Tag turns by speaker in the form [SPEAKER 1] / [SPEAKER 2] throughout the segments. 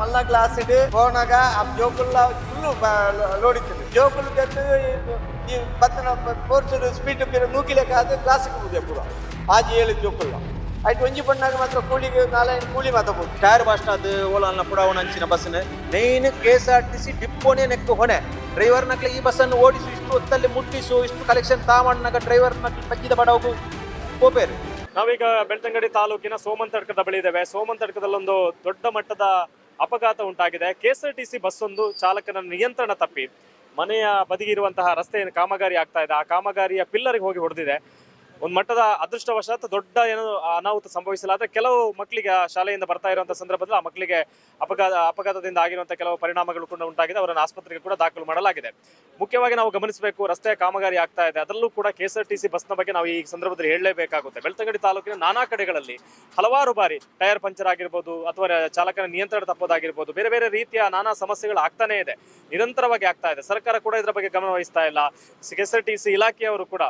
[SPEAKER 1] ಮಲ್ಲ class ಇಡು ಹೋನಾಗ ಆ ಜೋಕುಲ್ಲ full ಲೋಡಿತ್ತು ಜೋಕುಲ್ ತೆತ್ತು ಈ ಬತ್ತನ ಫೋರ್ಸ್ ಸ್ಪೀಡ್ ನೂಕಿಲೆಕ್ಕ ಅದು ಕ್ಲಾಸಿಗೆ ಹೋದೆ ಪೂರ. ಆಜಿ ಏಳು ಜೋಕುಲ್ಲ ಆಯ್ತು ಒಂಜಿ ಪಣ್ಣಾಗ ಮಾತ್ರ ಕೂಲಿಗೆ ನಾಳೆ ಕೂಲಿ ಮಾತಬಹುದು
[SPEAKER 2] ಟೈರ್ ಬಾಸ್ಟ್ ಅದು ಓಲನ್ನ ಪುಡಾವಣ ಅಂಚಿನ ಬಸ್ನ main K S R T C ಡಿಪ್ಪೋನೇ ನೆಕ್ಕು ಹೊಣೆ. ಡ್ರೈವರ್ ನಕ್ಲೆ ಈ ಬಸ್ಸನ್ನು ಓಡಿಸು ಇಷ್ಟು ಹೊತ್ತಲ್ಲಿ ಮುಟ್ಟಿಸು ಇಷ್ಟು ಕಲೆಕ್ಷನ್ ತಾಮಣ್ಣಗ ಡ್ರೈವರ್ ನಕ್ಲೆ ಪಜ್ಜಿದ ಬಡವು ಕೋಪೇರು
[SPEAKER 3] ನಾವೀಗ ಬೆಳ್ತಂಗಡಿ ತಾಲೂಕಿನ ಸೋಮಂತಡ್ಕದ ಬಳಿ ಇದ್ದೇವೆ. ಸೋಮಂತಡ್ಕದಲ್ಲೊಂದು ದೊಡ್ಡ ಮಟ್ಟದ ಅಪಘಾತ ಉಂಟಾಗಿದೆ. ಕೆಎಸ್ಆರ್ಟಿಸಿ ಬಸ್ ಒಂದು ಚಾಲಕನ ನಿಯಂತ್ರಣ ತಪ್ಪಿ ಮನೆಯ ಬದಿಗಿರುವಂತಹ ರಸ್ತೆಯನ್ನು ಕಾಮಗಾರಿ ಆಗ್ತಾ ಇದೆ. ಆ ಕಾಮಗಾರಿಯ ಪಿಲ್ಲರ್ಗೆ ಹೋಗಿ ಹೊಡೆದಿದೆ. ಒಂದು ಮಟ್ಟದ ಅದೃಷ್ಟವಶಾತ್ ದೊಡ್ಡ ಏನೋ ಅನಾಹುತ ಸಂಭವಿಸಿಲ್ಲ ಆದರೆ ಕೆಲವು ಮಕ್ಕಳಿಗೆ ಶಾಲೆಯಿಂದ ಬರ್ತಾ ಇರುವಂತಹ ಸಂದರ್ಭದಲ್ಲಿ ಆ ಮಕ್ಕಳಿಗೆ ಅಪಘಾತ, ಅಪಘಾತದಿಂದ ಆಗಿರುವಂತಹ ಕೆಲವು ಪರಿಣಾಮಗಳು ಕೂಡ ಉಂಟಾಗಿದೆ. ಅವರನ್ನು ಆಸ್ಪತ್ರೆಗೆ ಕೂಡ ದಾಖಲು ಮಾಡಲಾಗಿದೆ. ಮುಖ್ಯವಾಗಿ ನಾವು ಗಮನಿಸಬೇಕು, ರಸ್ತೆಯ ಕಾಮಗಾರಿ ಆಗ್ತಾ ಇದೆ. ಅದರಲ್ಲೂ ಕೂಡ ಸಿ ಬಸ್ನ ಬಗ್ಗೆ ನಾವು ಈ ಸಂದರ್ಭದಲ್ಲಿ ಹೇಳಲೇಬೇಕಾಗುತ್ತೆ. ಬೆಳ್ತಂಗಡಿ ತಾಲೂಕಿನ ನಾನಾ ಕಡೆಗಳಲ್ಲಿ ಹಲವಾರು ಬಾರಿ ಟೈರ್ ಪಂಚರ್ ಆಗಿರ್ಬೋದು ಅಥವಾ ಚಾಲಕನ ನಿಯಂತ್ರಣ ತಪ್ಪೋದಾಗಿರ್ಬೋದು, ಬೇರೆ ಬೇರೆ ರೀತಿಯ ನಾನಾ ಸಮಸ್ಯೆಗಳು ಆಗ್ತಾನೇ ಇದೆ. ನಿರಂತರವಾಗಿ ಆಗ್ತಾ ಇದೆ. ಸರ್ಕಾರ ಕೂಡ ಇದರ ಬಗ್ಗೆ ಗಮನ ವಹಿಸ್ತಾ ಇಲ್ಲ. ಸಿ ಇಲಾಖೆಯವರು ಕೂಡ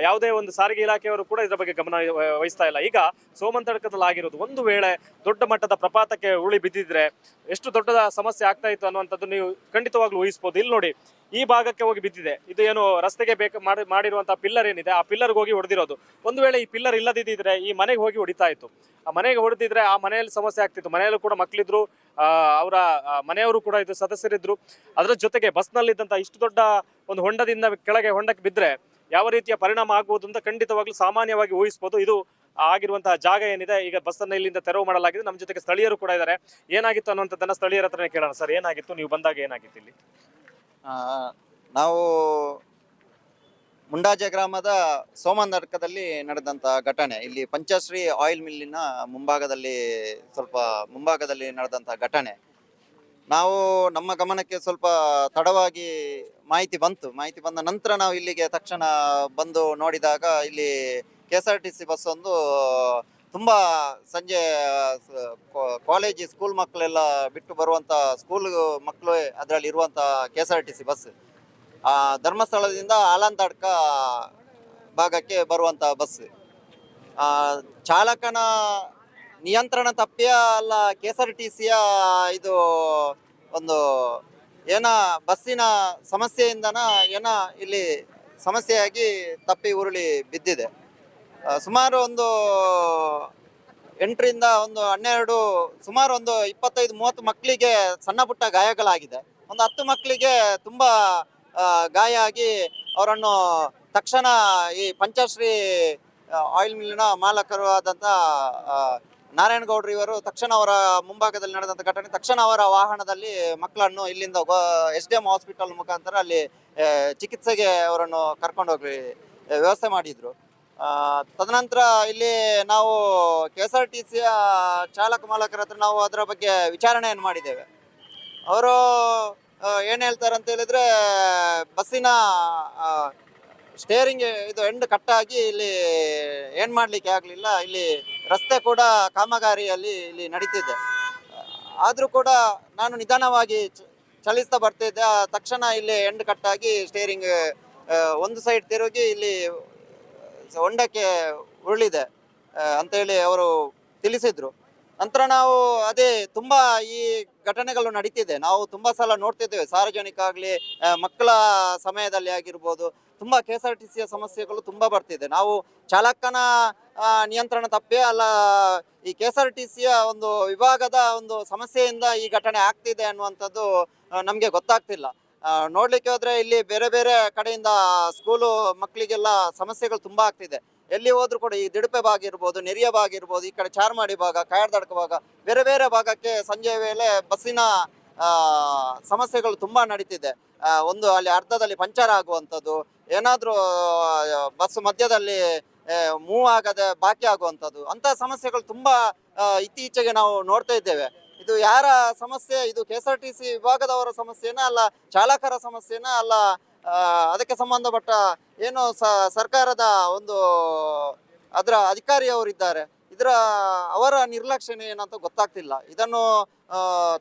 [SPEAKER 3] ಯಾವುದೇ ಒಂದು ಸಾರಿಗೆ ಇಲಾಖೆಯವರು ಕೂಡ ಇದರ ಬಗ್ಗೆ ಗಮನ ವಹ- ವಹಿಸ್ತಾ ಇಲ್ಲ. ಈಗ ಸೋಮಂತಡಕದಲ್ಲಿ ಆಗಿರೋದು ಒಂದು ವೇಳೆ ದೊಡ್ಡ ಮಟ್ಟದ ಪ್ರಪಾತಕ್ಕೆ ಉಳಿ ಬಿದ್ದಿದ್ರೆ ಎಷ್ಟು ದೊಡ್ಡದ ಸಮಸ್ಯೆ ಆಗ್ತಾ ಇತ್ತು ಅನ್ನುವಂಥದ್ದು ನೀವು ಖಂಡಿತವಾಗ್ಲೂ ಊಹಿಸ್ಬೋದು. ಇಲ್ಲಿ ನೋಡಿ, ಈ ಭಾಗಕ್ಕೆ ಹೋಗಿ ಬಿದ್ದಿದೆ. ಇದು ಏನು ರಸ್ತೆಗೆ ಬೇಕು ಮಾಡಿ ಮಾಡಿರುವಂತಹ ಪಿಲ್ಲರ್ ಏನಿದೆ, ಆ ಪಿಲ್ಲರ್ಗೆ ಹೋಗಿ ಹೊಡೆದಿರೋದು. ಒಂದು ವೇಳೆ ಈ ಪಿಲ್ಲರ್ ಇಲ್ಲದಿದ್ದರೆ ಈ ಮನೆಗೆ ಹೋಗಿ ಹೊಡಿತಾ ಇತ್ತು. ಆ ಮನೆಗೆ ಹೊಡೆದಿದ್ರೆ ಆ ಮನೆಯಲ್ಲಿ ಸಮಸ್ಯೆ ಆಗ್ತಿತ್ತು. ಮನೆಯಲ್ಲೂ ಕೂಡ ಮಕ್ಕಳಿದ್ರು ಅವರ ಮನೆಯವರು ಕೂಡ ಇದು ಸದಸ್ಯರಿದ್ರು. ಅದರ ಜೊತೆಗೆ ಬಸ್ನಲ್ಲಿದ್ದಂಥ ಇಷ್ಟು ದೊಡ್ಡ ಒಂದು ಹೊಂಡದಿಂದ ಕೆಳಗೆ ಹೊಂಡಕ್ಕೆ ಬಿದ್ದರೆ ಯಾವ ರೀತಿಯ ಪರಿಣಾಮ ಆಗ್ಬೋದು ಅಂತ ಖಂಡಿತವಾಗ್ಲೂ ಸಾಮಾನ್ಯವಾಗಿ ಊಹಿಸಬಹುದು ಇದು ಆಗಿರುವಂತಹ ಜಾಗ ಏನಿದೆ, ಈಗ ಬಸ್ಸನ್ನು ಇಲ್ಲಿಂದ ತೆರವು ಮಾಡಲಾಗಿದೆ. ನಮ್ಮ ಜೊತೆಗೆ ಸ್ಥಳೀಯರು ಕೂಡ ಇದ್ದಾರೆ. ಏನಾಗಿತ್ತು ಅನ್ನುವಂಥದ್ದನ್ನ ಸ್ಥಳೀಯರ ಹತ್ರನೇ ಕೇಳೋಣ ಸರ್. ಏನಾಗಿತ್ತು? ನೀವು ಬಂದಾಗ ಏನಾಗಿತ್ತು ಇಲ್ಲಿ?
[SPEAKER 4] ನಾವು ಮುಂಡಾಜೆ ಗ್ರಾಮದ ಸೋಮನಡ್ಕದಲ್ಲಿ ನಡೆದಂತ ಘಟನೆ. ಇಲ್ಲಿ ಪಂಚಶ್ರೀ ಆಯಿಲ್ ಮಿಲ್ಲಿನ ಮುಂಭಾಗದಲ್ಲಿ ಸ್ವಲ್ಪ ಮುಂಭಾಗದಲ್ಲಿ ನಡೆದಂತ ಘಟನೆ. ನಾವು ನಮ್ಮ ಗಮನಕ್ಕೆ ಸ್ವಲ್ಪ ತಡವಾಗಿ ಮಾಹಿತಿ ಬಂತು. ಮಾಹಿತಿ ಬಂದ ನಂತರ ನಾವು ಇಲ್ಲಿಗೆ ತಕ್ಷಣ ಬಂದು ನೋಡಿದಾಗ ಇಲ್ಲಿ K S R T C bus ಒಂದು ತುಂಬ ಸಂಜೆ ಕಾಲೇಜ್ ಸ್ಕೂಲ್ ಮಕ್ಕಳೆಲ್ಲ ಬಿಟ್ಟು ಬರುವಂಥ ಸ್ಕೂಲ್ ಮಕ್ಕಳು ಅದರಲ್ಲಿ ಇರುವಂಥ K S R T C bus ಧರ್ಮಸ್ಥಳದಿಂದ ಆಲಂತಾಡ್ಕ ಭಾಗಕ್ಕೆ ಬರುವಂಥ ಬಸ್ ಚಾಲಕನ ನಿಯಂತ್ರಣ ತಪ್ಪಿಯ ಅಲ್ಲ ಕೆ ಎಸ್ ಆರ್ ಟಿ ಸಿಯ ಇದು ಒಂದು ಏನ ಬಸ್ಸಿನ ಸಮಸ್ಯೆಯಿಂದನ ಏನ ಇಲ್ಲಿ ಸಮಸ್ಯೆಯಾಗಿ ತಪ್ಪಿ ಉರುಳಿ ಬಿದ್ದಿದೆ. ಸುಮಾರು ಒಂದು ಎಂಟರಿಂದ ಒಂದು ಹನ್ನೆರಡು, ಸುಮಾರು ಒಂದು ಇಪ್ಪತ್ತೈದು, ಮೂವತ್ತು ಮಕ್ಕಳಿಗೆ ಸಣ್ಣ ಪುಟ್ಟ ಗಾಯಗಳಾಗಿದೆ. ಒಂದು ಹತ್ತು ಮಕ್ಕಳಿಗೆ ತುಂಬ ಗಾಯ ಆಗಿ ಅವರನ್ನು ತಕ್ಷಣ ಈ ಪಂಚಶ್ರೀ ಆಯಿಲ್ ಮಿಲ್ನ ಮಾಲಕರು ಆದಂಥ ನಾರಾಯಣಗೌಡ್ರು ಇವರು ತಕ್ಷಣ ಅವರ ಮುಂಭಾಗದಲ್ಲಿ ನಡೆದಂಥ ಘಟನೆ, ತಕ್ಷಣ ಅವರ ವಾಹನದಲ್ಲಿ ಮಕ್ಕಳನ್ನು ಇಲ್ಲಿಂದ ಎಸ್ ಡಿ ಎಂ ಹಾಸ್ಪಿಟಲ್ ಮುಖಾಂತರ ಅಲ್ಲಿ ಚಿಕಿತ್ಸೆಗೆ ಅವರನ್ನು ಕರ್ಕೊಂಡು ಹೋಗಿ ವ್ಯವಸ್ಥೆ ಮಾಡಿದ್ರು. ತದನಂತರ ಇಲ್ಲಿ ನಾವು ಕೆ ಎಸ್ ಆರ್ ಟಿ ಸಿಯ ಚಾಲಕ ಮಾಲಕರ ಹತ್ರ ನಾವು ಅದರ ಬಗ್ಗೆ ವಿಚಾರಣೆಯನ್ನು ಮಾಡಿದ್ದೇವೆ. ಅವರು ಏನು ಹೇಳ್ತಾರೆ ಅಂತ ಹೇಳಿದ್ರೆ, ಬಸ್ಸಿನ ಸ್ಟೇರಿಂಗ್ ಇದು ಎಂಡ್ ಕಟ್ಟಾಗಿ ಇಲ್ಲಿ ಏನು ಮಾಡಲಿಕ್ಕೆ ಆಗಲಿಲ್ಲ, ಇಲ್ಲಿ ರಸ್ತೆ ಕೂಡ ಕಾಮಗಾರಿಯಲ್ಲಿ ಇಲ್ಲಿ ನಡೀತಿದೆ. ಆದರೂ ಕೂಡ ನಾನು ನಿಧಾನವಾಗಿ ಚಲಿಸ್ತಾ ಬರ್ತಿದ್ದೆ ತಕ್ಷಣ ಇಲ್ಲಿ ಎಂಡ್ ಕಟ್ಟಾಗಿ ಸ್ಟೇರಿಂಗ್ ಒಂದು ಸೈಡ್ ತಿರುಗಿ ಇಲ್ಲಿ ಹೊಂಡಕ್ಕೆ ಉರುಳಿದೆ ಅಂತ ಅಂತೇಳಿ ಅವರು ತಿಳಿಸಿದ್ರು. ನಂತರ ನಾವು ಅದೇ ತುಂಬ ಈ ಘಟನೆಗಳು ನಡೀತಿದೆ. ನಾವು ತುಂಬ ಸಲ ನೋಡ್ತಿದ್ದೇವೆ. ಸಾರ್ವಜನಿಕ ಆಗಲಿ ಮಕ್ಕಳ ಸಮಯದಲ್ಲಿ ಆಗಿರ್ಬೋದು ತುಂಬಾ ಕೆ ಎಸ್ ಆರ್ ಟಿ ಸಿಯ ಸಮಸ್ಯೆಗಳು ತುಂಬ ಬರ್ತಿದೆ. ನಾವು ಚಾಲಕನ ನಿಯಂತ್ರಣ ತಪ್ಪೇ ಅಲ್ಲ, ಈ ಕೆ ಎಸ್ ಆರ್ ಟಿ ಸಿಯ ಒಂದು ವಿಭಾಗದ ಒಂದು ಸಮಸ್ಯೆಯಿಂದ ಈ ಘಟನೆ ಆಗ್ತಿದೆ ಅನ್ನುವಂಥದ್ದು ನಮಗೆ ಗೊತ್ತಾಗ್ತಿಲ್ಲ. ನೋಡ್ಲಿಕ್ಕೆ ಹೋದ್ರೆ ಇಲ್ಲಿ ಬೇರೆ ಬೇರೆ ಕಡೆಯಿಂದ ಸ್ಕೂಲು ಮಕ್ಕಳಿಗೆಲ್ಲ ಸಮಸ್ಯೆಗಳು ತುಂಬಾ ಆಗ್ತಿದೆ. ಎಲ್ಲಿ ಹೋದ್ರು ಕೂಡ ಈ ದಿಡುಪೆ ಭಾಗ ಇರ್ಬೋದು, ನೆರಿಯ ಭಾಗ ಇರ್ಬೋದು, ಈ ಕಡೆ ಚಾರ್ಮಾಡಿ ಭಾಗ, ಕಾಯರ್ದಡ್ಕ ಭಾಗ, ಬೇರೆ ಬೇರೆ ಭಾಗಕ್ಕೆ ಸಂಜೆ ವೇಳೆ ಬಸ್ಸಿನ ಸಮಸ್ಯೆಗಳು ತುಂಬಾ ನಡೀತಿದೆ. ಒಂದು ಅಲ್ಲಿ ಅರ್ಧದಲ್ಲಿ ಪಂಚರ್ ಆಗುವಂಥದ್ದು ಏನಾದರೂ ಬಸ್ ಮಧ್ಯದಲ್ಲಿ ಮೂವ್ ಆಗದೆ ಬಾಕಿ ಆಗುವಂಥದ್ದು ಅಂತಹ ಸಮಸ್ಯೆಗಳು ತುಂಬ ಇತ್ತೀಚೆಗೆ ನಾವು ನೋಡ್ತಾ ಇದ್ದೇವೆ. ಇದು ಯಾರ ಸಮಸ್ಯೆ? ಇದು K S R T C ವಿಭಾಗದವರ ಸಮಸ್ಯೆನ, ಅಲ್ಲ ಚಾಲಕರ ಸಮಸ್ಯೆನ, ಅಲ್ಲ ಅದಕ್ಕೆ ಸಂಬಂಧಪಟ್ಟ ಏನು ಸರ್ಕಾರದ ಒಂದು, ಅದರ ಅಧಿಕಾರಿಯವರಿದ್ದಾರೆ ಇದರ ಅವರ ನಿರ್ಲಕ್ಷ್ಯ ಏನಂತ ಗೊತ್ತಾಗ್ತಿಲ್ಲ. ಇದನ್ನು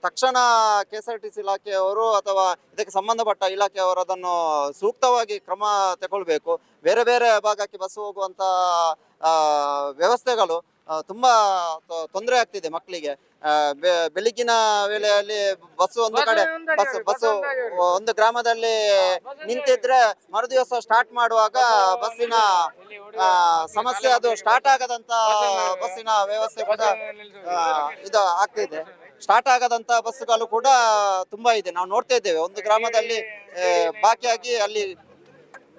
[SPEAKER 4] ತಕ್ಷಣ K S R T C ಇಲಾಖೆಯವರು ಅಥವಾ ಇದಕ್ಕೆ ಸಂಬಂಧಪಟ್ಟ ಇಲಾಖೆಯವರು ಅದನ್ನು ಸೂಕ್ತವಾಗಿ ಕ್ರಮ ತಗೊಳ್ಬೇಕು. ಬೇರೆ ಬೇರೆ ಭಾಗಕ್ಕೆ ಬಸ್ ಹೋಗುವಂತ ಆ, ವ್ಯವಸ್ಥೆಗಳು ತುಂಬ ತೊಂದರೆ ಆಗ್ತಿದೆ ಮಕ್ಕಳಿಗೆ. ಬೆಳಗಿನ ವೇಳೆಯಲ್ಲಿ ಬಸ್ಸು ಒಂದು ಕಡೆ ಬಸ್ ಬಸ್ಸು ಒಂದು ಗ್ರಾಮದಲ್ಲಿ ನಿಂತಿದ್ರೆ ಮರುದಿವಸ ಸ್ಟಾರ್ಟ್ ಮಾಡುವಾಗ ಬಸ್ಸಿನ ಸಮಸ್ಯೆ ಅದು ಸ್ಟಾರ್ಟ್ ಆಗದಂತ ಬಸ್ಸಿನ ವ್ಯವಸ್ಥೆ ಕೂಡ ಇದು ಆಗ್ತಿದೆ. ಸ್ಟಾರ್ಟ್ ಆಗದಂತ ಬಸ್ಸುಗಳು ಕೂಡ ತುಂಬಾ ಇದೆ. ನಾವು ನೋಡ್ತಾ ಇದ್ದೇವೆ. ಒಂದು ಗ್ರಾಮದಲ್ಲಿ ಬಾಕಿಯಾಗಿ ಅಲ್ಲಿ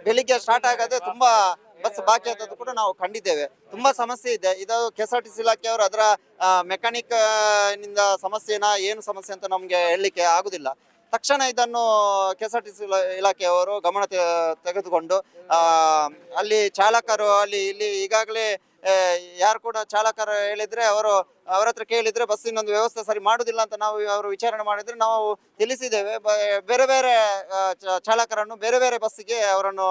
[SPEAKER 4] ಬೆಳಿಗ್ಗೆ ಸ್ಟಾರ್ಟ್ ಆಗದೆ ತುಂಬಾ ಬಸ್ ಬಾಕಿ ಆದದ್ದು ಕೂಡ ನಾವು ಕಂಡಿದ್ದೇವೆ. ತುಂಬಾ ಸಮಸ್ಯೆ ಇದೆ. ಇದು K S R T C ಇಲಾಖೆಯವರು ಅದರ ಮೆಕ್ಯಾನಿಕ್ನಿಂದ ಸಮಸ್ಯೆನ ಏನು ಸಮಸ್ಯೆ ಅಂತ ನಮ್ಗೆ ಹೇಳಲಿಕ್ಕೆ ಆಗುದಿಲ್ಲ. ತಕ್ಷಣ ಇದನ್ನು K S R T C ಇಲಾಖೆಯವರು ಗಮನ ತೆಗೆದುಕೊಂಡು ಅಲ್ಲಿ ಚಾಲಕರು ಅಲ್ಲಿ, ಇಲ್ಲಿ ಈಗಾಗಲೇ ಯಾರು ಕೂಡ ಚಾಲಕರು ಹೇಳಿದ್ರೆ ಅವರು ಅವರ ಹತ್ರ ಕೇಳಿದ್ರೆ ಬಸ್ಸಿನೊಂದು ವ್ಯವಸ್ಥೆ ಸರಿ ಮಾಡುದಿಲ್ಲ ಅಂತ ನಾವು ಅವರು ವಿಚಾರಣೆ ಮಾಡಿದ್ರೆ ನಾವು ತಿಳಿಸಿದ್ದೇವೆ. ಬೇರೆ ಬೇರೆ ಚಾಲಕರನ್ನು ಬೇರೆ ಬೇರೆ ಬಸ್ಸಿಗೆ ಅವರನ್ನು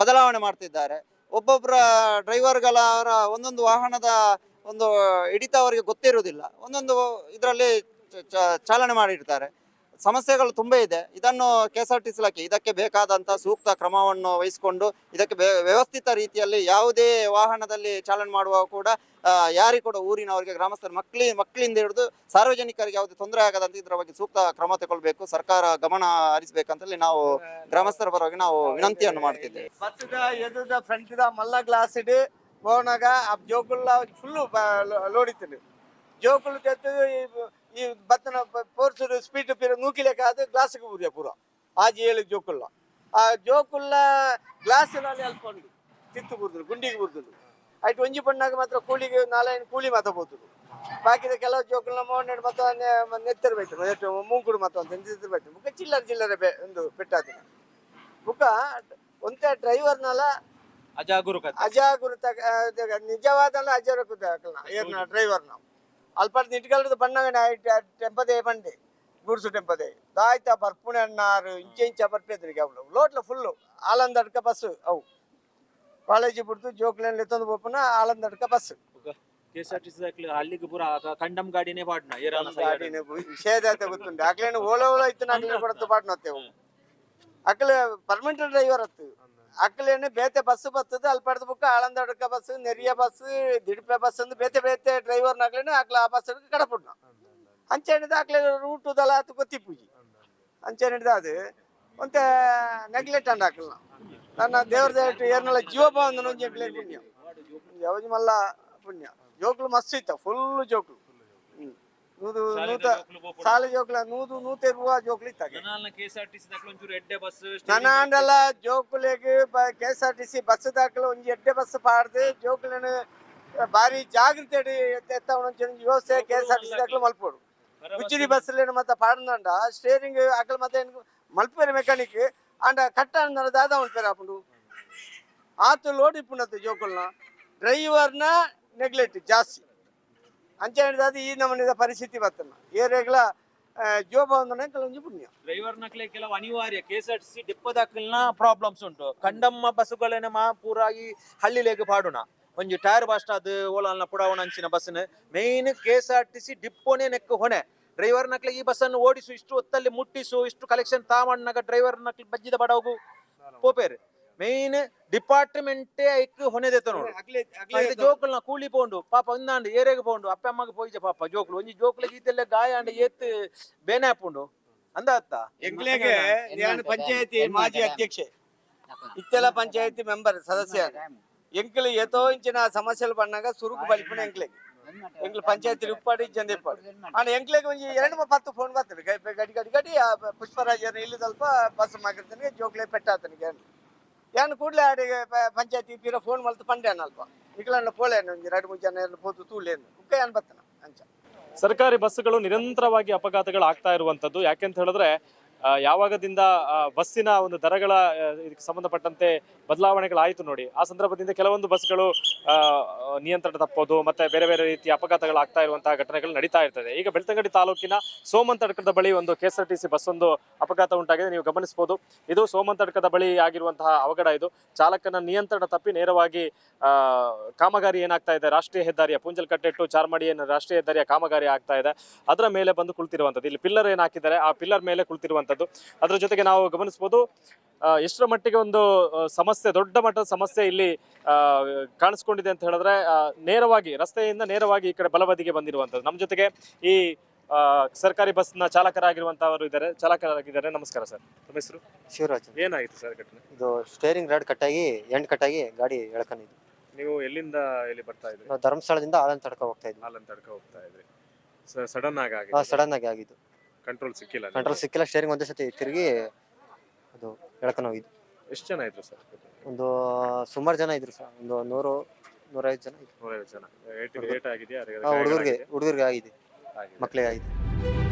[SPEAKER 4] ಬದಲಾವಣೆ ಮಾಡ್ತಿದ್ದಾರೆ. ಒಬ್ಬೊಬ್ಬರ ಡ್ರೈವರ್ಗಳ ಅವರ ಒಂದೊಂದು ವಾಹನದ ಒಂದು ಹಿಡಿತ ಅವರಿಗೆ ಗೊತ್ತಿರುವುದಿಲ್ಲ. ಒಂದೊಂದು ಇದರಲ್ಲಿ ಚಾಲನೆ ಮಾಡಿರ್ತಾರೆ. ಸಮಸ್ಯೆಗಳು ತುಂಬಾ ಇದೆ. ಇದನ್ನು K S R T C ಇಲಾಖೆ ಇದಕ್ಕೆ ಬೇಕಾದಂತಹ ಸೂಕ್ತ ಕ್ರಮವನ್ನು ವಹಿಸಿಕೊಂಡು ಇದಕ್ಕೆ ವ್ಯವಸ್ಥಿತ ರೀತಿಯಲ್ಲಿ ಯಾವುದೇ ವಾಹನದಲ್ಲಿ ಚಾಲನೆ ಮಾಡುವಾಗ ಕೂಡ ಯಾರಿಗೂ ಕೂಡ ಊರಿನವರಿಗೆ, ಗ್ರಾಮಸ್ಥರು ಮಕ್ಕಳಿ ಮಕ್ಕಳಿಂದ ಹಿಡಿದು ಸಾರ್ವಜನಿಕರಿಗೆ ಯಾವುದೇ ತೊಂದರೆ ಆಗದಂತ ಇದರ ಬಗ್ಗೆ ಸೂಕ್ತ ಕ್ರಮ ತಗೊಳ್ಬೇಕು ಸರ್ಕಾರ ಗಮನ ಹರಿಸಬೇಕಂತೇಳಿ ನಾವು ಗ್ರಾಮಸ್ಥರ ಪರವಾಗಿ ನಾವು ವಿನಂತಿಯನ್ನು ಮಾಡ್ತಿದ್ದೇವೆ.
[SPEAKER 1] ಎದುದ ಮಲ್ಲ ಗ್ಲಾಸ್ ಇಡಿ ಜೋಕುಲ್ಲ ಫುಲ್ಲು ಲೋಡಿತೀನಿ ಜೋಕುಲ್ ಜೊತೆ ಈ ಭತ್ತನ ಪೋರ್ಸುಡು ಸ್ಪೀಡ್ ಪೀರ ನೂಕಿಲೇಕ ಅದು ಗ್ಲಾಸ್ಗೆ ಪೂರ್ಯ ಪೂರ. ಆಜಿ ಹೇಳಿ ಜೋಕುಲ್ಲ. ಆ ಜೋಕುಲ್ಲ ಗ್ಲಾಸ್ ಗ್ಲಾಸಿನಲ್ಲಿ ಅಲ್ಕೊಂಡು ತಿತ್ತು ಬರ್ದು ಗುಂಡಿಗೆ ಪೂರುದುಂಡು ಐಟ್ ಒಂಜಿ ಪಣ್ಣಾಗ ಮಾತ್ರ ಕೂಲಿಗೆ ನಾಲ್ಕು ಕೂಲಿ ಮಾತ ಬೋತುಡು ಬಾಕಿದ ಕೆಲವು ಜೋಕುಲ್ನ ಮೋಂಡೆಡ್ ಮತ್ತು ನೆತ್ತಿರ್ಬೇಕು ಮೂಂಕುಡು ಮತ್ತು ಅಂತ ನೆತ್ತರ ಬುಕ್ಕ ಚಿಲ್ಲರೆ ಚಿಲ್ಲರೆ ಚಿಲ್ಲರ ಒಂದು ಪೆಟ್ಟಾದಿನ ಬುಕ್ಕ ಒಂತೆ ಡ್ರೈವರ್ನಲ್ಲ
[SPEAKER 2] ಅಜಾಗುರುಕ
[SPEAKER 1] ಅಜಾಗುರುತ ನಿಜವಾದ ಅಜಾರು ಡ್ರೈವರ್ ನಾವು ಅಲ್ಪ ನಿಟ್ಕಲ್ದು ಬಣ್ಣಗ ಟೆಂಪದೇ ಬಂಡೆ ಗೂಡ್ಸು ಟೆಂಪದೇ ದಾಯ್ತ ಬರ್ಪುಣೆ ಅಣ್ಣಾರು ಇಂಚೆ ಇಂಚ ಬರ್ಪೇದ್ರಿಗೆ ಅವಳು ಲೋಟ್ಲ ಫುಲ್ಲು ಆಲಂದ ಅಡ್ಕ ಬಸ್ ಅವು ಕಾಲೇಜಿ ಬಿಡ್ತು ಜೋಕ್ಲೇನ್ ಎತ್ತೊಂದು ಬೋಪನ Alandadka bus
[SPEAKER 2] K S R T C ಹಳ್ಳಿಗೆ ಪೂರ ಕಂಡಮ್ ಗಾಡಿನೇ ಪಾಡ್ನ ಏರಾನ
[SPEAKER 1] ಗಾಡಿನ ವಿಷಯದ ಗೊತ್ತುಂಟು ಅಕ್ಲೇನು ಓಲ ಓಲ ಇತ್ತು ನಾಗ್ಲೇ ಕೊಡತ್ತು ಪಾಟ್ ನೋತ್ತೇವು ಅಕ್ಲೆ ಪರ್ಮನೆಂಟ್ ಡ್ರೈವರ್ ಹತ್ತು ಅಕ್ಲೇನು ಬೇತೆ ಬಸ್ ಬರ್ತದೆ, ಅಲ್ಲಿ ಬುಕ್ಕ Alandadka bus Neriya bus Didupe bus ಅಂದ್ರೆ ಬೇತೆ ಬೇತೆ ಡ್ರೈವರ್ ನಾಗ್ಲೇನು ಅಕ್ಲ ಆ ಬಸ್ ಕಡಪಡ್ ಅಂಚೆ ಹಿಡಿದ ಅಕ್ಲೆ ರೂಟ್ ದಲ ಅದು ಗೊತ್ತಿಪ್ಪುಜಿ ಅಂಚೆ ಅಂಚೆಣಿದ ಅದು. ಒಂತೆ ನೆಗ್ಲೆಟ್ ಅಂಡ್ ಹಾಕಲ್ಲ ನನ್ನ ದೇವ್ರ ದಯವಿಟ್ಟು ಏರ್ನಲ್ಲ ಜೀವ ಬಂದ ಒಂಜಿ ಪುಣ್ಯ. ಯಾವ್ದು ಮಲ್ಲ ಪುಣ್ಯ. ಜೋಕ್ಲು ಮಸ್ತ್ ಇತ್ತ ಫುಲ್ ಜೋಕ್ಲು. ಹ್ಮ್. ನೂತ ಸಾಲ ಜೋಕ್ಲ ನೂದು ನೂತೆ ಜೋಕ್ಲು
[SPEAKER 2] ಬಸ್
[SPEAKER 1] ನನಾಂಡಲ ಜೋಕುಲೆಗ್ K S R T C bus ದಾಖಲೆ ಒಂಜಿ ಎಡ್ಡೆ ಬಸ್ ಪಾಡ್ದು ಜೋಕುಲೆನ್ ಬಾರಿ ಜಾಗೃತಿ ಎತ್ತ ಒಂಚೂರು ವ್ಯವಸ್ಥೆ K S R T C ದಾಖಲೆ ಮಲ್ಪೋಡು. ಉಚ್ಚಿಡಿ ಬಸ್ ಮತ್ತೆ ಪಾಡ್ದಂಡ ಸ್ಟೇರಿಂಗ್ ಅಕಲ್ ಮತ್ತೆ ಮಲ್ಪೇರ ಮೆಕ್ಯಾನಿಕ್ ಅಂಡ ಕಟ್ಟ ದಾದ ಉಂಟು ಆಪುಂಡು ಆತು ಲೋಡ್ ಇಪ್ಪುನತ್ತು ಜೋಕುಲ್ನ. ಡ್ರೈವರ್ನ ನೆಗ್ಲೆಕ್ಟ್ ಜಾಸ್ತಿ. ಅಂಚೆ ಹಿಡಿದಾದ ಈ ನಮನಿದ ಪರಿಸ್ಥಿತಿ ಬರ್ತನ ಏರಿಯಾಗಳ ಜೋಬ ಒಂದನೆ ಕೆಲವೊಂದು ಪುಣ್ಯ.
[SPEAKER 2] ಡ್ರೈವರ್ ನಕ್ಲೆ ಕೆಲವು ಅನಿವಾರ್ಯ K S R T C ಡಿಪ್ಪದಾಕಲ್ನ problems ಉಂಟು. ಕಂಡಮ್ಮ ಬಸ್ಸುಗಳೇನ ಮಾ ಪೂರ ಈ ಹಳ್ಳಿಲೇಗೆ ಪಾಡೋಣ. ಒಂಜಿ ಟೈರ್ ಬಸ್ಟ್ ಅದು ಓಲಾಲ್ನ ಪುಡಾವಣ ಅಂಚಿನ ಬಸ್ನ main K S R T C ಡಿಪ್ಪೋನೇ ನೆಕ್ ಹೊಣೆ. ಡ್ರೈವರ್ ನಕ್ಲೆ ಈ ಬಸ್ಸನ್ನು ಓಡಿಸು ಇಷ್ಟು ಹೊತ್ತಲ್ಲಿ ಮುಟ್ಟಿಸು ಇಷ್ಟು ಕಲೆಕ್ಷನ್ ತಾಮಣ್ಣಗ ಡ್ರೈವರ್ ನಕ್ಲೆ ಬಜ್ಜಿದ ಬಡವಗು ಪೋಪೇರು. ಮೇನ್ ಡಿಪಾರ್ಟ್ಮೆಂಟ್ ಐಕ್ಕು ಹೊಣೆ ನೋಡಿ. ನೋಡು ಅಗ್ಲೇ ಜೋಕಲ್ ಕೂಲಿ ಪೋಂಡು. ಪಾಪ ಒಂದಾಂಡ ಏರೆಗೆ ಪೋಂಡು. ಅಪ್ಪ ಅಮ್ಮಗೆ ಪೋಯಿಜ ಪಾಪ ಜೋಕಲ್. ಒಂಜಿ ಜೋಕ್ಲ ಗೀತಲ್ಲ ಗಾಯ ಅಂಡ ಏತ್ ಬೇನಾ ಪೋಂಡು ಅಂದ ಅತ್ತ
[SPEAKER 1] ಎಗ್ಲೇಗೆ ಪಂಚಾಯತಿ ಮಾಜಿ ಅಧ್ಯಕ್ಷ. ಇತ್ತಲ ಪಂಚಾಯತಿ ಮೆಂಬರ್ ಸದಸ್ಯ. ಎಂಕಲ ಏತೋ ಇಂಚಿನ ಸಮಸ್ಯೆಲ್ ಬಣ್ಣಗ ಸುರುಕು ಬಲ್ಪನ ಎಂಕಲ. ಎಂಕಲ ಪಂಚಾಯತಿ ಉಪ್ಪಾಡಿ ಇಂಚಿನ ದಿಪಾರ್ ಅಂಡ ಎಂಕಲೇಗೆ ಒಂಜಿ 2 ಮ 10 ಫೋನ್ ಬತ್ತೆ ಗಡಿ ಗಡಿ ಗಡಿ ಪುಷ್ಪರಾಜ್ ಅಣ್ಣ ಇಲ್ಲಿ ಸ್ವಲ್ಪ ಬಸ್ ಮಾಡ್ತಿದ್ದೆ ಜೋಕಲೇ ಪೆಟ್ಟಾತನೆ ಯಾನು ಕೂಡಲೇ ಆಡಿಗೆ ಪಂಚಾಯತಿ ಪೀರ ಫೋನ್ ಮಲ್ತು ಪಂಡೆ ಅಲ್ಪ ನಿಕ್ಲಣ್ಣ ಪೋಳೆನು ಒಂಜಿ ಎರಡು ಮೂರು ಜನ ಎಲ್ಲ ಪೋತು ತೂಲೇನು ಉಕ್ಕ ಏನು ಬತ್ತನ ಅಂಚ.
[SPEAKER 3] ಸರ್ಕಾರಿ ಬಸ್ಸುಗಳು ನಿರಂತರವಾಗಿ ಅಪಘಾತಗಳು ಆಗ್ತಾ ಇರುವಂತದ್ದು ಯಾಕೆಂತ ಹೇಳಿದ್ರೆ ಯಾವಾಗದಿಂದ ಬಸ್ಸಿನ ಒಂದು ದರಗಳ ಇದಕ್ಕೆ ಸಂಬಂಧಪಟ್ಟಂತೆ ಬದಲಾವಣೆಗಳಾಯಿತು ನೋಡಿ. ಆ ಸಂದರ್ಭದಿಂದ ಕೆಲವೊಂದು ಬಸ್ಗಳು ನಿಯಂತ್ರಣ ತಪ್ಪೋದು, ಮತ್ತೆ ಬೇರೆ ಬೇರೆ ರೀತಿಯ ಅಪಘಾತಗಳು ಆಗ್ತಾ ಇರುವಂತಹ ಘಟನೆಗಳು ನಡೀತಾ ಇರ್ತದೆ. ಈಗ ಬೆಳ್ತಂಗಡಿ ತಾಲೂಕಿನ ಸೋಮಂತಡ್ಕದ ಬಳಿ ಒಂದು ಕೆ ಬಸ್ ಒಂದು ಅಪಘಾತ ಉಂಟಾಗಿದೆ. ನೀವು ಗಮನಿಸಬಹುದು. ಇದು ಸೋಮಂತಡ್ಕದ ಬಳಿ ಆಗಿರುವಂತಹ ಅವಘಡ ಇದು. ಚಾಲಕನ ನಿಯಂತ್ರಣ ತಪ್ಪಿ ನೇರವಾಗಿ ಕಾಮಗಾರಿ ಏನಾಗ್ತಾ ಇದೆ? ರಾಷ್ಟ್ರೀಯ ಹೆದ್ದಾರಿಯ ಪೂಂಜಲ್ ಟು ಚಾರ್ಮಾಡಿ ಏನು ರಾಷ್ಟ್ರೀಯ ಹೆದ್ದಾರಿಯ ಕಾಮಗಾರಿ ಆಗ್ತಾ ಇದೆ. ಅದರ ಮೇಲೆ ಬಂದು ಕುಳಿತಿರುವಂಥದ್ದು. ಇಲ್ಲಿ ಪಿಲ್ಲರ್ ಏನು ಹಾಕಿದ್ದಾರೆ? ಆ ಪಿಲ್ಲರ್ ಮೇಲೆ ಕುಳಿತಿರುವಂಥದ್ದು. ಇರುವಂತದ್ದು. ಅದರ ಜೊತೆಗೆ ನಾವು ಗಮನಿಸಬಹುದು ಎಷ್ಟರ ಮಟ್ಟಿಗೆ ಒಂದು ಸಮಸ್ಯೆ ದೊಡ್ಡ ಮಟ್ಟದ ಸಮಸ್ಯೆ ಇಲ್ಲಿ ಕಾಣಿಸ್ಕೊಂಡಿದೆ ಅಂತ ಹೇಳಿದ್ರೆ ನೇರವಾಗಿ ರಸ್ತೆಯಿಂದ ನೇರವಾಗಿ ಈ ಕಡೆ ಬಲಬದಿಗೆ ಬಂದಿರುವಂತದ್ದು. ನಮ್ಮ ಜೊತೆಗೆ ಈ ಸರ್ಕಾರಿ ಬಸ್ನ ಚಾಲಕರಾಗಿರುವಂತವರು ಇದ್ದಾರೆ. ಚಾಲಕರಾಗಿದ್ದಾರೆ. ನಮಸ್ಕಾರ ಸರ್. ನಮ್ಮ ಹೆಸರು?
[SPEAKER 5] ಶಿವರಾಜ್
[SPEAKER 3] ಏನಾಗಿತ್ತು ಸರ್ ಘಟನೆ?
[SPEAKER 5] ಇದು ಸ್ಟೇರಿಂಗ್ ರಾಡ್ ಕಟ್ಟಾಗಿ ಎಂಡ್ ಕಟ್ಟಾಗಿ ಗಾಡಿ ಎಳ್ಕೊಂಡಿದ್ದು.
[SPEAKER 3] ನೀವು ಎಲ್ಲಿಂದ ಇಲ್ಲಿ ಬರ್ತಾ ಇದ್ರಿ?
[SPEAKER 5] ನಾವು ಧರ್ಮಸ್ಥಳದಿಂದ ಆಲನ್ ತಡ್ಕ ಹೋಗ್ತಾ ಇದ್ವಿ.
[SPEAKER 3] ಹಾಲನ್ ತಡ್ಕ ಹೋಗ್ತಾ ಇದ್ರಿ. ಸಡನ್ ಆಗಿ
[SPEAKER 5] ಸಡನ್ ಆಗಿ ಆಗಿದ್ದು.
[SPEAKER 3] ಕಂಟ್ರೋಲ್ ಸಿಕ್ಕಿಲ್ಲ
[SPEAKER 5] ಕಂಟ್ರೋಲ್ ಸಿಕ್ಕಿಲ್ಲ ಸ್ಟೇರಿಂಗ್ ಒಂದೇ ಸತಿ ತಿರುಗಿ ಅದು ಎಳ್ಕೊಂಡು ಹೋಗಿದ್ದು.
[SPEAKER 3] ಎಷ್ಟು ಜನ ಇದ್ರು ಸರ್?
[SPEAKER 5] ಒಂದು ಸುಮಾರು ಜನ ಇದ್ರು ಸರ್ ಒಂದು ನೂರು ನೂರೈವತ್ತು ಜನ ಇದ್ರು.
[SPEAKER 3] ನೂರೈವತ್ತು ಜನ. ಏಟ್ ಏಟ್ ಆಗಿದೆಯಾ? ಯಾರಿಗಾದ್ರು
[SPEAKER 5] ಹುಡುಗರಿಗೆ ಹುಡುಗರಿಗೆ ಆಗಿದೆ.
[SPEAKER 3] ಆಗಿದೆ.
[SPEAKER 5] ಮಕ್ಕಳಿಗೆ ಆಗಿದೆ